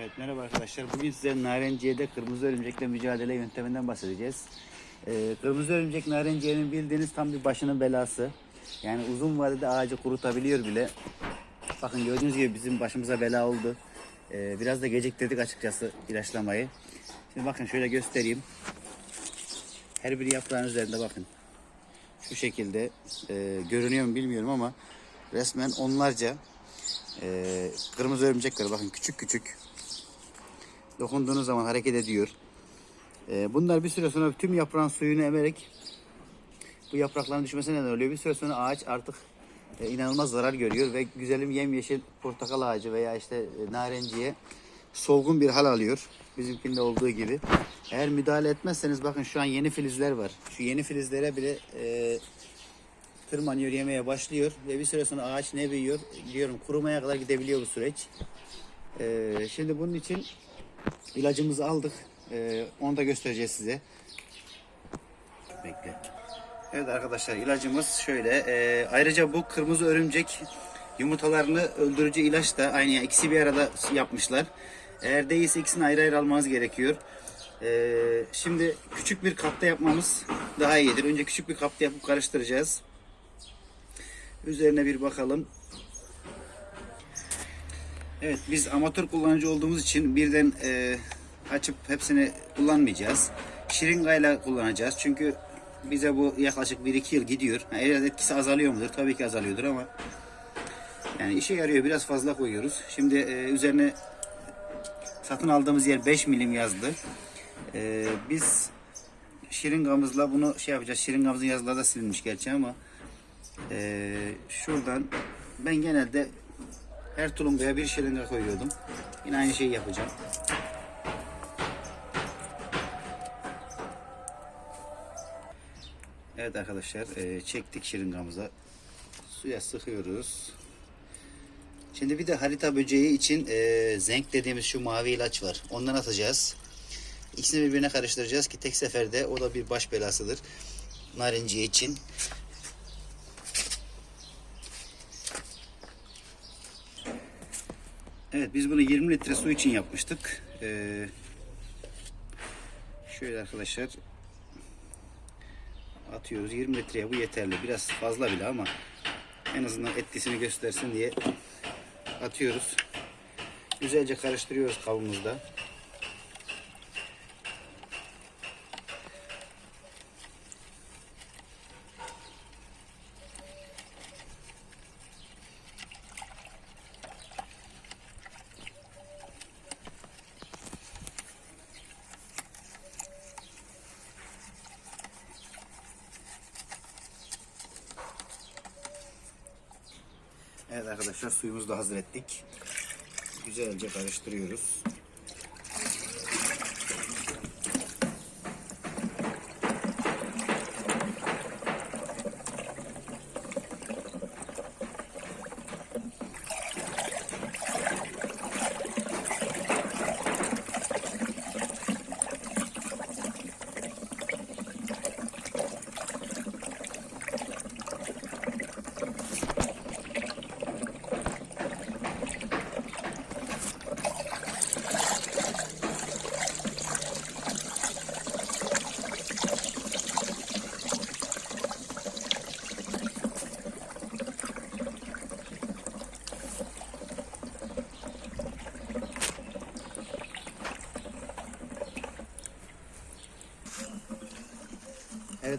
Evet merhaba arkadaşlar. Bugün size narenciyede kırmızı örümcekle mücadele yönteminden bahsedeceğiz. Ee, kırmızı örümcek narenciyenin bildiğiniz tam bir başının belası. Yani uzun vadede ağacı kurutabiliyor bile. Bakın gördüğünüz gibi bizim başımıza bela oldu. Ee, biraz da geciktirdik açıkçası ilaçlamayı. Şimdi bakın şöyle göstereyim. Her bir yaprağın üzerinde bakın. Şu şekilde e, görünüyor mu bilmiyorum ama resmen onlarca e, kırmızı örümcek var. Bakın küçük küçük. Dokunduğunuz zaman hareket ediyor. Ee, bunlar bir süre sonra tüm yaprağın suyunu emerek bu yaprakların düşmesine neden oluyor. Bir süre sonra ağaç artık e, inanılmaz zarar görüyor ve güzelim yemyeşil portakal ağacı veya işte e, narenciye solgun bir hal alıyor. Bizimkinde olduğu gibi. Eğer müdahale etmezseniz bakın şu an yeni filizler var. Şu yeni filizlere bile e, tırmanıyor, yemeye başlıyor ve bir süre sonra ağaç ne büyüyor? Diyorum kurumaya kadar gidebiliyor bu süreç. E, şimdi bunun için İlacımızı aldık. Ee, onu da göstereceğiz size. Bekle. Evet arkadaşlar ilacımız şöyle. Ee, ayrıca bu kırmızı örümcek yumurtalarını öldürücü ilaç da aynı yani ikisi bir arada yapmışlar. Eğer değilse ikisini ayrı ayrı almanız gerekiyor. Ee, şimdi küçük bir kapta yapmamız daha iyidir. Önce küçük bir kapta yapıp karıştıracağız. Üzerine bir bakalım. Evet biz amatör kullanıcı olduğumuz için birden e, açıp hepsini kullanmayacağız. Şırıngayla kullanacağız. Çünkü bize bu yaklaşık 1-2 yıl gidiyor. Eğer etkisi azalıyor mudur? Tabii ki azalıyordur ama yani işe yarıyor. Biraz fazla koyuyoruz. Şimdi e, üzerine satın aldığımız yer 5 milim yazdı. E, biz şırıngamızla bunu şey yapacağız. Şırıngamızın yazıları da silinmiş gerçi ama e, şuradan ben genelde her tulumbaya bir şırınga koyuyordum. Yine aynı şeyi yapacağım. Evet arkadaşlar e, çektik şırıngamıza. Suya sıkıyoruz. Şimdi bir de harita böceği için e, zenk dediğimiz şu mavi ilaç var. Ondan atacağız. İkisini birbirine karıştıracağız ki tek seferde o da bir baş belasıdır. Narinciye için. Evet biz bunu 20 litre su için yapmıştık. Ee, şöyle arkadaşlar atıyoruz. 20 litreye bu yeterli. Biraz fazla bile ama en azından etkisini göstersin diye atıyoruz. Güzelce karıştırıyoruz kabımızda. Evet arkadaşlar suyumuzu da hazır ettik. Güzelce karıştırıyoruz.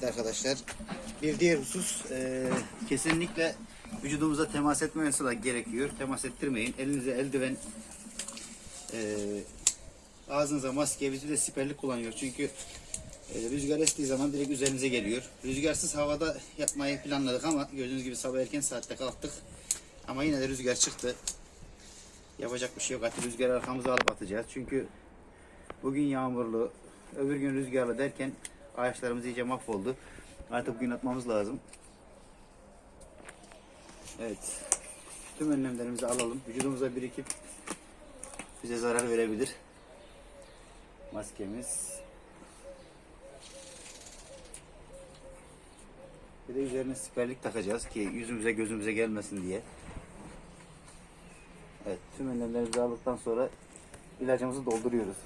Evet arkadaşlar bir diğer husus e, kesinlikle vücudumuza temas etmemesi de gerekiyor. Temas ettirmeyin. Elinize eldiven e, ağzınıza maske biz de siperlik kullanıyor. Çünkü e, rüzgar estiği zaman direkt üzerinize geliyor. Rüzgarsız havada yapmayı planladık ama gördüğünüz gibi sabah erken saatte kalktık. Ama yine de rüzgar çıktı. Yapacak bir şey yok. Artık rüzgarı arkamıza alıp atacağız. Çünkü bugün yağmurlu, öbür gün rüzgarlı derken ağaçlarımız iyice mahvoldu. Artık bugün atmamız lazım. Evet. Tüm önlemlerimizi alalım. Vücudumuza birikip bize zarar verebilir. Maskemiz. Bir de üzerine siperlik takacağız ki yüzümüze gözümüze gelmesin diye. Evet tüm önlemlerimizi aldıktan sonra ilacımızı dolduruyoruz.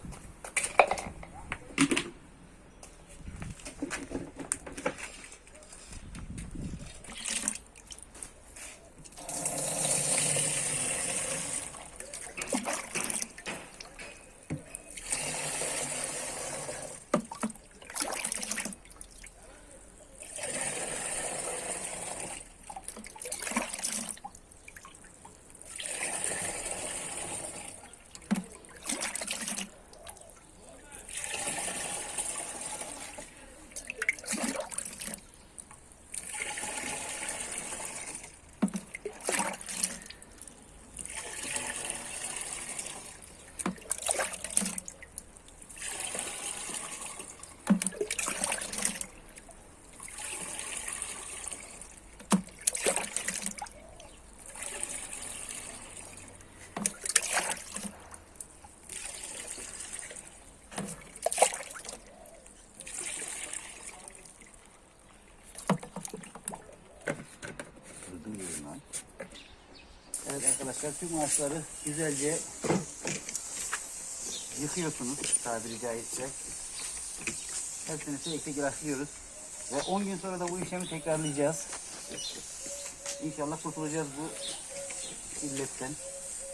Evet arkadaşlar tüm ağaçları güzelce yıkıyorsunuz tabiri caizse. Hepsini tek tek. Ve 10 gün sonra da bu işlemi tekrarlayacağız. İnşallah kurtulacağız bu illetten.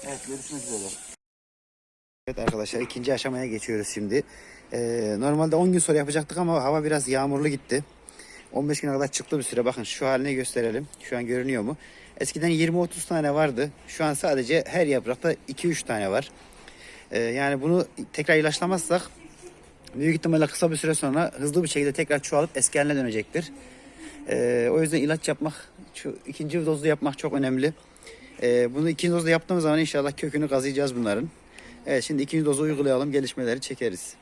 Evet görüşmek üzere. Evet arkadaşlar ikinci aşamaya geçiyoruz şimdi. Ee, normalde 10 gün sonra yapacaktık ama hava biraz yağmurlu gitti. 15 güne kadar çıktı bir süre. Bakın şu haline gösterelim. Şu an görünüyor mu? Eskiden 20-30 tane vardı. Şu an sadece her yaprakta 2-3 tane var. Ee, yani bunu tekrar ilaçlamazsak büyük ihtimalle kısa bir süre sonra hızlı bir şekilde tekrar çoğalıp eski haline dönecektir. Ee, o yüzden ilaç yapmak, şu ikinci dozlu yapmak çok önemli. Ee, bunu ikinci dozda yaptığımız zaman inşallah kökünü kazıyacağız bunların. Evet şimdi ikinci dozu uygulayalım, gelişmeleri çekeriz.